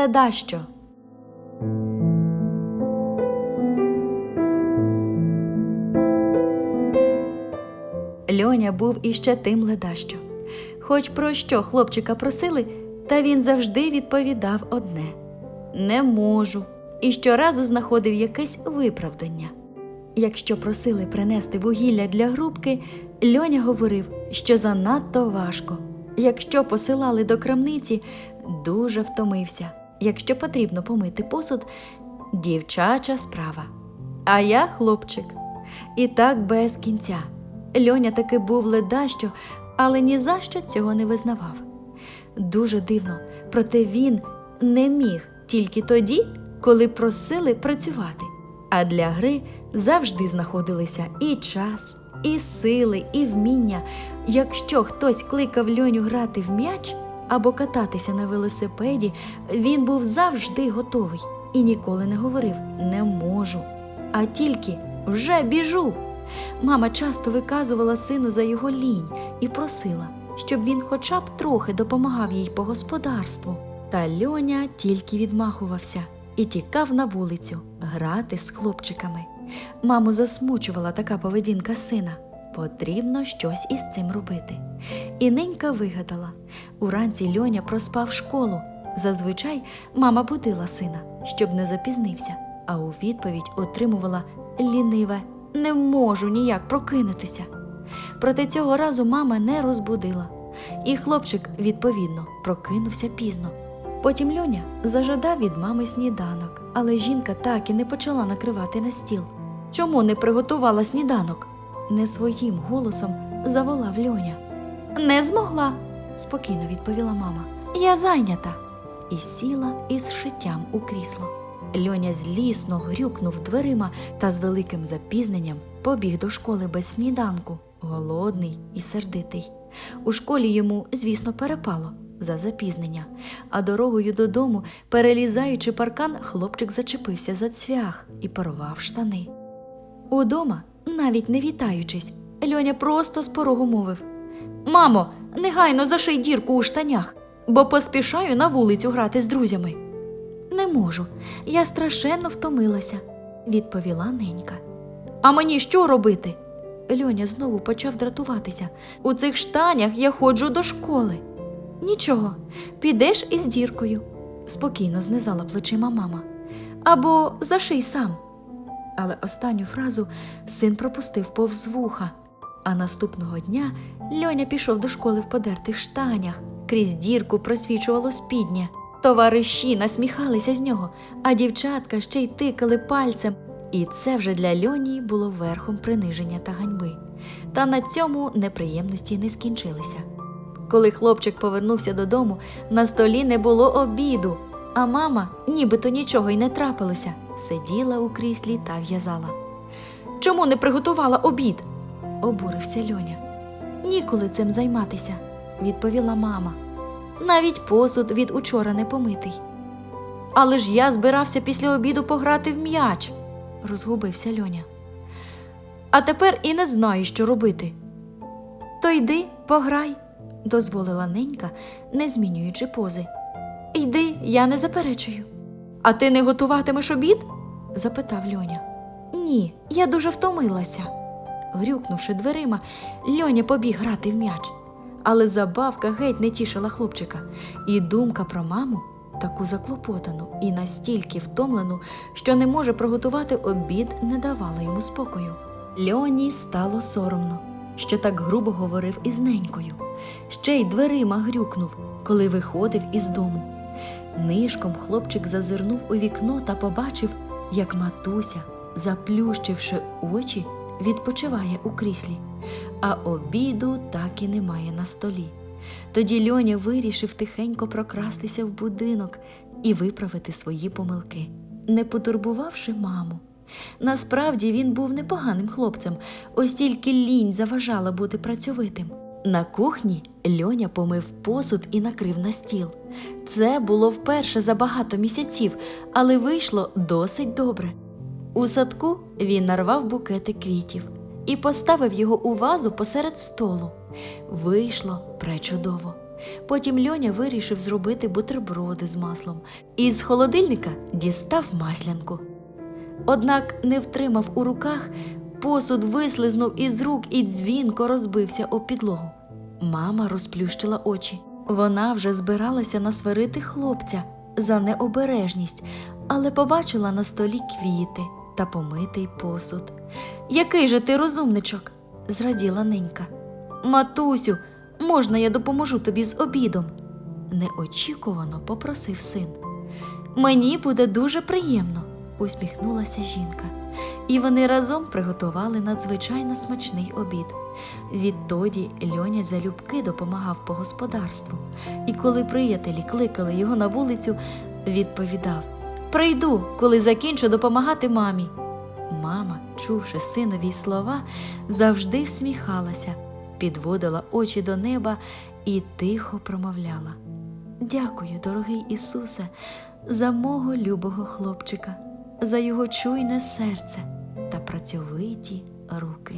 ледащо. Льоня був іще тим ледащо. Хоч про що хлопчика просили, та він завжди відповідав одне не можу. І щоразу знаходив якесь виправдання. Якщо просили принести вугілля для грубки, Льоня говорив, що занадто важко. Якщо посилали до крамниці, дуже втомився. Якщо потрібно помити посуд, дівчача справа. А я хлопчик. І так без кінця. Льоня таки був ледащо, але ні за що цього не визнавав. Дуже дивно, проте він не міг тільки тоді, коли просили працювати. А для гри завжди знаходилися і час, і сили, і вміння. Якщо хтось кликав льоню грати в м'яч або кататися на велосипеді, він був завжди готовий і ніколи не говорив не можу, а тільки вже біжу. Мама часто виказувала сину за його лінь і просила, щоб він хоча б трохи допомагав їй по господарству. Та Льоня тільки відмахувався і тікав на вулицю грати з хлопчиками. Маму засмучувала така поведінка сина. Потрібно щось із цим робити. І ненька вигадала уранці Льоня проспав школу. Зазвичай мама будила сина, щоб не запізнився, а у відповідь отримувала ліниве не можу ніяк прокинутися. Проте цього разу мама не розбудила, і хлопчик, відповідно, прокинувся пізно. Потім Льоня зажадав від мами сніданок, але жінка так і не почала накривати на стіл. Чому не приготувала сніданок? Не своїм голосом заволав Льоня. Не змогла, спокійно відповіла мама. Я зайнята. І сіла із шиттям у крісло. Льоня злісно грюкнув дверима та з великим запізненням побіг до школи без сніданку, голодний і сердитий. У школі йому, звісно, перепало за запізнення, а дорогою додому, перелізаючи паркан, хлопчик зачепився за цвях і порвав штани. Удома, навіть не вітаючись, Льоня просто з порогу мовив Мамо, негайно заший дірку у штанях, бо поспішаю на вулицю грати з друзями. Не можу, я страшенно втомилася, відповіла ненька. А мені що робити? Льоня знову почав дратуватися. У цих штанях я ходжу до школи. Нічого, підеш із діркою, спокійно знизала плечима мама. Або заший сам. Але останню фразу син пропустив повз вуха. А наступного дня Льоня пішов до школи в подертих штанях, крізь дірку просвічувало спідня. Товариші насміхалися з нього, а дівчатка ще й тикали пальцем. І це вже для Льоні було верхом приниження та ганьби. Та на цьому неприємності не скінчилися. Коли хлопчик повернувся додому, на столі не було обіду, а мама, нібито нічого й не трапилося, сиділа у кріслі та в'язала. Чому не приготувала обід? обурився Льоня. Ніколи цим займатися, відповіла мама. Навіть посуд від учора не помитий. Але ж я збирався після обіду пограти в м'яч, розгубився Льоня. А тепер і не знаю, що робити. То йди, пограй, дозволила ненька, не змінюючи пози. Йди, я не заперечую. А ти не готуватимеш обід? запитав Льоня. Ні, я дуже втомилася. Грюкнувши дверима, Льоня побіг грати в м'яч. Але забавка геть не тішила хлопчика, і думка про маму таку заклопотану і настільки втомлену, що не може приготувати обід, не давала йому спокою. Льоні стало соромно, що так грубо говорив із ненькою. Ще й дверима грюкнув, коли виходив із дому. Нишком хлопчик зазирнув у вікно та побачив, як матуся, заплющивши очі, відпочиває у кріслі, а обіду так і немає на столі. Тоді Льоня вирішив тихенько прокрастися в будинок і виправити свої помилки, не потурбувавши маму. Насправді він був непоганим хлопцем, ось тільки лінь заважала бути працьовитим. На кухні Льоня помив посуд і накрив на стіл. Це було вперше за багато місяців, але вийшло досить добре. У садку він нарвав букети квітів і поставив його у вазу посеред столу. Вийшло пречудово. Потім Льоня вирішив зробити бутерброди з маслом і з холодильника дістав маслянку. Однак не втримав у руках, посуд вислизнув із рук і дзвінко розбився об підлогу. Мама розплющила очі. Вона вже збиралася насварити хлопця за необережність, але побачила на столі квіти та помитий посуд. Який же ти розумничок? зраділа ненька. Матусю, можна я допоможу тобі з обідом? неочікувано попросив син. Мені буде дуже приємно, усміхнулася жінка, і вони разом приготували надзвичайно смачний обід. Відтоді Льоня залюбки допомагав по господарству, і коли приятелі кликали його на вулицю, відповідав: Прийду, коли закінчу допомагати мамі. Мама, чувши синові слова, завжди всміхалася, підводила очі до неба і тихо промовляла. Дякую, дорогий Ісусе, за мого любого хлопчика, за його чуйне серце та працьовиті руки.